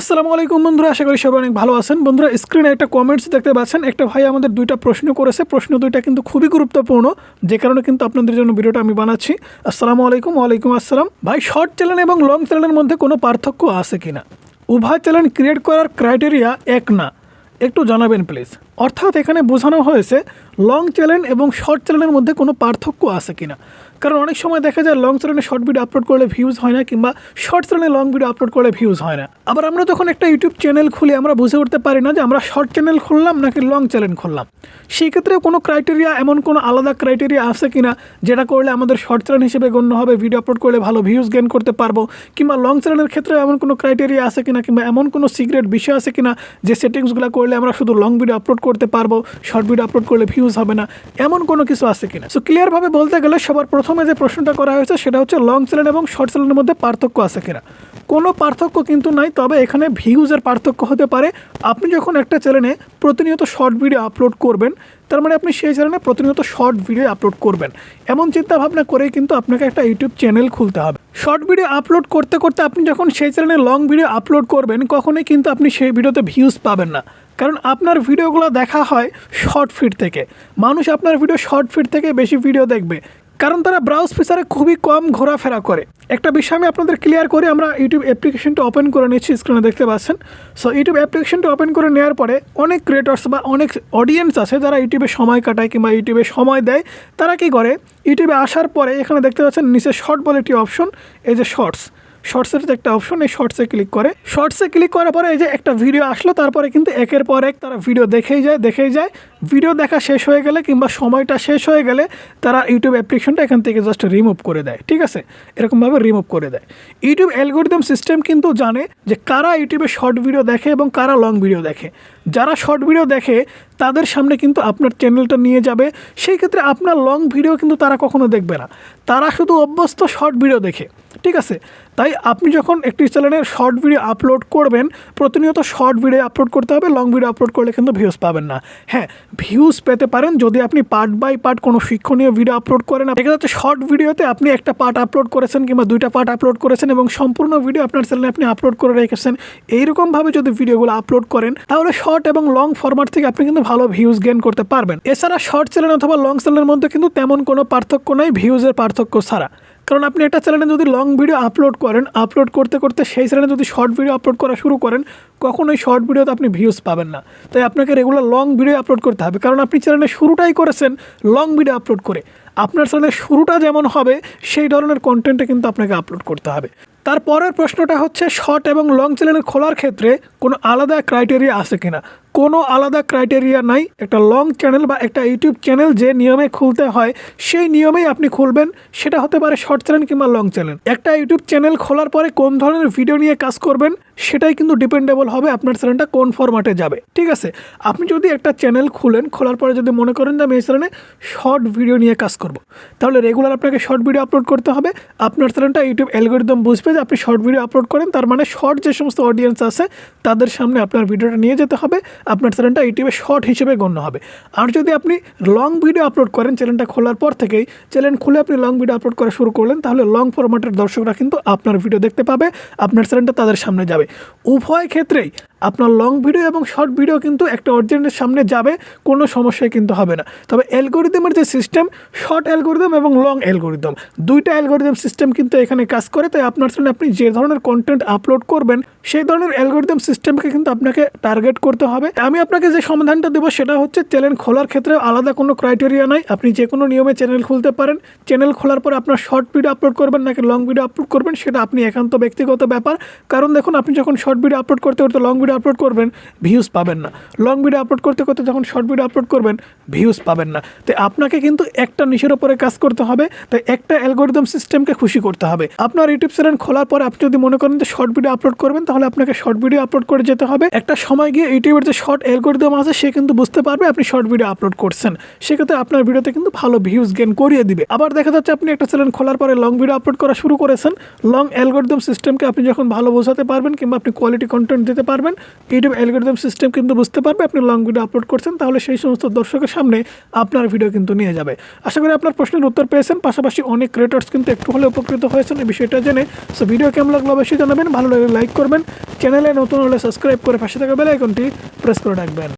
আসসালামু আলাইকুম বন্ধুরা, আশা করি সবাই অনেক ভালো আছেন। বন্ধুরা স্ক্রিনে একটা কমেন্টস দেখতে পাচ্ছেন। একটা ভাই আমাদের দুইটা প্রশ্ন করেছে। প্রশ্ন দুইটা কিন্তু খুবই গুরুত্বপূর্ণ, যে কারণে কিন্তু আপনাদের জন্য ভিডিওটা আমি বানাচ্ছি। আসসালামু আলাইকুম, ওয়ালাইকুম আসসালাম। ভাই শর্ট চ্যানেল এবং লং চ্যানেলের মধ্যে কোনো পার্থক্য আছে কিনা? উভয় চ্যানেল ক্রিয়েট করার ক্রাইটেরিয়া এক না। একটু জানাবেন প্লিজ অর্থাৎ এখানে বোঝানো হয়েছে লং চ্যানেল এবং শর্ট চ্যানেলের মধ্যে কোনো পার্থক্য আছে কিনা। কারণ অনেক সময় দেখা যায় লং চ্যানেলে শর্ট ভিডিও আপলোড করলে ভিউজ হয় না কিংবা শর্ট চ্যানেলে লং ভিডিও আপলোড করলে ভিউজ হয় না। আবার আমরা যখন একটা ইউটিউব চ্যানেল খুলি, আমরা বুঝে উঠতে পারি না যে আমরা শর্ট চ্যানেল খুললাম নাকি লং চ্যানেল খুললাম। সেই ক্ষেত্রে কোনো ক্রাইটেরিয়া এমন কোনো আলাদা ক্রাইটেরিয়া আছে কিনা যেটা করলে আমাদের শর্ট চ্যানেল হিসেবে গণ্য হবে ভিডিও আপলোড করলে ভালো ভিউজ গেন করতে পারব, কিংবা লং চ্যানেলের ক্ষেত্রে এমন কোনো ক্রাইটেরিয়া আছে কিনা, কিংবা এমন কোনো সিক্রেট বিষয় আছে কিনা যে সেটিংসগুলো করলে আমরা শুধু লং ভিডিও আপলোড করতে পারব শর্ট ভিডিও আপলোড করলে ভিউজ হবে না, এমন কোনো কিছু আছে কিনা? সো ক্লিয়ারভাবে বলতে গেলে সবার প্রথমে যে প্রশ্নটা করা হয়েছে সেটা হচ্ছে লং চ্যানেল এবং শর্ট চ্যানেলের মধ্যে পার্থক্য আছে কিনা? কোনো পার্থক্য কিন্তু নাই, তবে এখানে ভিউজের পার্থক্য হতে পারে। আপনি যখন একটা চ্যানেলে প্রতিনিয়ত শর্ট ভিডিও আপলোড করবেন, তার মানে আপনি সেই চ্যানেলে প্রতিনিয়ত শর্ট ভিডিও আপলোড করবেন। এমন চিন্তা ভাবনা করেই কিন্তু আপনাকে একটা ইউটিউব চ্যানেল খুলতে হবে। শর্ট ভিডিও আপলোড করতে করতে আপনি যখন সেই চ্যানেলে লং ভিডিও আপলোড করবেন, কখনোই কিন্তু আপনি সেই ভিডিওতে ভিউজ পাবেন না। কারণ আপনার ভিডিওগুলো দেখা হয় শর্ট ফিড থেকে। মানুষ আপনার ভিডিও শর্ট ফিড থেকে বেশি ভিডিও দেখবে। কারণ তারা ব্রাউজ ফিচারে খুবই কম ঘোরাফেরা করে। একটা বিষয় আমি আপনাদের ক্লিয়ার করে, আমরা ইউটিউব অ্যাপ্লিকেশনটা ওপেন করে নিচ্ছি স্ক্রিনে দেখতে পাচ্ছেন। সো ইউটিউব অ্যাপ্লিকেশনটা ওপেন করে নেওয়ার পরে অনেক ক্রিয়েটার্স বা অনেক অডিয়েন্স আছে যারা ইউটিউবে সময় কাটায় কিংবা ইউটিউবে সময় দেয়। তারা কি করে? ইউটিউবে আসার পরে এখানে দেখতে পাচ্ছেন নিচে শর্ট বলে একটি অপশন এই যে শর্টস শর্টসের একটা অপশন এই শর্টসে ক্লিক করে। শর্টসে ক্লিক করার পরে এই যে একটা ভিডিও আসলো, তারপরে কিন্তু একের পর এক তারা ভিডিও দেখেই যায় দেখেই যায়। ভিডিও দেখা শেষ হয়ে গেলে কিংবা সময়টা শেষ হয়ে গেলে তারা ইউটিউব অ্যাপ্লিকেশনটা এখান থেকে জাস্ট রিমুভ করে দেয়, ঠিক আছে? এরকমভাবে রিমুভ করে দেয়। ইউটিউব অ্যালগোরিদম সিস্টেম কিন্তু জানে যে কারা ইউটিউবে শর্ট ভিডিও দেখে এবং কারা লং ভিডিও দেখে। যারা শর্ট ভিডিও দেখে, তাদের সামনে কিন্তু আপনার চ্যানেলটা নিয়ে যাবে। সেই ক্ষেত্রে আপনার লং ভিডিও কিন্তু তারা কখনো দেখবে না। তারা শুধু অভ্যস্ত শর্ট ভিডিও দেখে, ঠিক আছে? তাই আপনি যখন একটি চ্যানেলের শর্ট ভিডিও আপলোড করবেন, প্রতিনিয়ত শর্ট ভিডিও আপলোড করতে হবে লং ভিডিও আপলোড করলে কিন্তু ভিউজ পাবেন না। হ্যাঁ ভিউজ পেতে পারেন যদি আপনি পার্ট বাই পার্ট কোনো শিক্ষণীয় ভিডিও আপলোড করেন। যাচ্ছে শর্ট ভিডিওতে আপনি একটা পার্ট আপলোড করেছেন কিংবা দুইটা পার্ট আপলোড করেছেন এবং সম্পূর্ণ ভিডিও আপনার চ্যানেলে আপনি আপলোড করে রেখেছেন। এইরকমভাবে যদি ভিডিওগুলো আপলোড করেন, তাহলে শর্ট এবং লং ফরম্যাট থেকে আপনি কিন্তু ভালো ভিউজ গেন করতে পারবেন। এছাড়া শর্ট চ্যানেল অথবা লং চ্যানেলের মধ্যে কিন্তু তেমন কোনো পার্থক্য নাই ভিউজের পার্থক্য ছাড়া। কারণ আপনি একটা চ্যানেলে যদি লং ভিডিও আপলোড করেন আপলোড করতে করতে সেই চ্যানেলে যদি শর্ট ভিডিও আপলোড করা শুরু করেন, কখনোই শর্ট ভিডিওতে আপনি ভিউজ পাবেন না। তাই আপনাকে রেগুলার লং ভিডিও আপলোড করতে হবে। কারণ আপনি চ্যানেলে শুরুটাই করেছেন লং ভিডিও আপলোড করে। আপনার চ্যানেলের শুরুটা যেমন হবে, সেই ধরনের কন্টেন্টে কিন্তু আপনাকে আপলোড করতে হবে। তারপরের প্রশ্নটা হচ্ছে শর্ট এবং লং চ্যানেল খোলার ক্ষেত্রে কোনো আলাদা ক্রাইটেরিয়া আছে কিনা? কোনো আলাদা ক্রাইটেরিয়া নাই, একটা লং চ্যানেল বা একটা ইউটিউব চ্যানেল যে নিয়মে খুলতে হয়, সেই নিয়মেই আপনি খুলবেন, সেটা হতে পারে শর্ট চ্যানেল কিংবা লং চ্যানেল একটা ইউটিউব চ্যানেল খোলার পরে কোন ধরনের ভিডিও নিয়ে কাজ করবেন সেটাই কিন্তু ডিপেন্ডেবল হবে আপনার চ্যানেলটা কোন ফরম্যাটে যাবে। ঠিক আছে? আপনি যদি একটা চ্যানেল খুলেন, খোলার পরে যদি মনে করেন যে আমি এই চ্যানেলে শর্ট ভিডিও নিয়ে কাজ করব, তাহলে রেগুলার আপনাকে শর্ট ভিডিও আপলোড করতে হবে। আপনার চ্যানেলটা ইউটিউব অ্যালগোরিদম বুঝবে যে আপনি শর্ট ভিডিও আপলোড করেন, তার মানে শর্ট যে সমস্ত অডিয়েন্স আছে, তাদের সামনে আপনার ভিডিওটা নিয়ে যেতে হবে, আপনার চ্যানেলটা ইউটিউবে শর্ট হিসেবে গণ্য হবে। আর যদি আপনি লং ভিডিও আপলোড করেন চ্যানেলটা খোলার পর থেকেই চ্যানেল খুলে আপনি লং ভিডিও আপলোড করা শুরু করলেন, তাহলে লং ফরম্যাটের দর্শকরা কিন্তু আপনার ভিডিও দেখতে পাবে, আপনার চ্যানেলটা তাদের সামনে যাবে। উভয় ক্ষেত্রেই আপনার লং ভিডিও এবং শর্ট ভিডিও কিন্তু একটা অডিয়েন্সের সামনে যাবে, কোনো সমস্যাই কিন্তু হবে না। তবে অ্যালগোরিদমের যে সিস্টেম শর্ট অ্যালগোরিদম এবং লং অ্যালগোরিদম দুইটা অ্যালগোরিদম সিস্টেম কিন্তু এখানে কাজ করে। তাই আপনার চ্যানেলে আপনি যে ধরনের কন্টেন্ট আপলোড করবেন, সেই ধরনের অ্যালগোরিদম সিস্টেমকে কিন্তু আপনাকে টার্গেট করতে হবে। আমি আপনাকে যে সমাধানটা দেবো, সেটা হচ্ছে চ্যানেল খোলার ক্ষেত্রে আলাদা কোনো ক্রাইটেরিয়া নাই। আপনি যে কোনো নিয়মে চ্যানেল খুলতে পারেন। চ্যানেল খোলার পর আপনার শর্ট ভিডিও আপলোড করবেন নাকি লং ভিডিও আপলোড করবেন, সেটা আপনি একান্ত ব্যক্তিগত ব্যাপার। কারণ দেখুন, আপনি যখন শর্ট ভিডিও আপলোড করতে করতে লং ভিডিও আপলোড করবেন ভিউজ পাবেন না। লং ভিডিও আপলোড করতে করতে যখন শর্ট ভিডিও আপলোড করবেন ভিউজ পাবেন না। তাই আপনাকে কিন্তু একটা নিশের ওপরে কাজ করতে হবে, তাই একটা অ্যালগোরিদম সিস্টেমকে খুশি করতে হবে। আপনার ইউটিউব চ্যানেল খোলার পর আপনি যদি মনে করেন যে শর্ট ভিডিও আপলোড করবেন, তাহলে আপনাকে শর্ট ভিডিও আপলোড করে যেতে হবে। একটা সময় গিয়ে ইউটিউবের যে শর্ট অ্যালগোরিদম আছে, সে কিন্তু বুঝতে পারবে আপনি শর্ট ভিডিও আপলোড করছেন। সেক্ষেত্রে আপনার ভিডিওতে কিন্তু ভালো ভিউজ গেন করিয়ে দিবে। আবার দেখা যাচ্ছে আপনি একটা চ্যানেল খোলার পরে লং ভিডিও আপলোড করা শুরু করেছেন লং অ্যালগোরিদম সিস্টেমকে আপনি যখন ভালো বোঝাতে পারবেন কিংবা আপনি কোয়ালিটি কন্টেন্ট দিতে পারবেন। ইউটিউব অ্যালগোরিদম সিস্টেম কিন্তু বুঝতে পারবে, আপনি লং ভিডিও আপলোড করছেন, তাহলে সেই সমস্ত দর্শকের সামনে আপনার ভিডিও কিন্তু নিয়ে যাবে। আশা করি আপনার প্রশ্নের উত্তর পেয়েছেন, পাশাপাশি অনেক ক্রিয়েটার্স কিন্তু একটু হলে উপকৃত হয়েছেন এই বিষয়টা জেনে। সো ভিডিও কেমন লাগল অবশ্যই জানাবেন, ভালো লাগলে লাইক করবেন। চ্যানেলে নতুন হলে সাবস্ক্রাইব করে পাশে থাকা বেলাইকনটি প্রেস করে রাখবেন।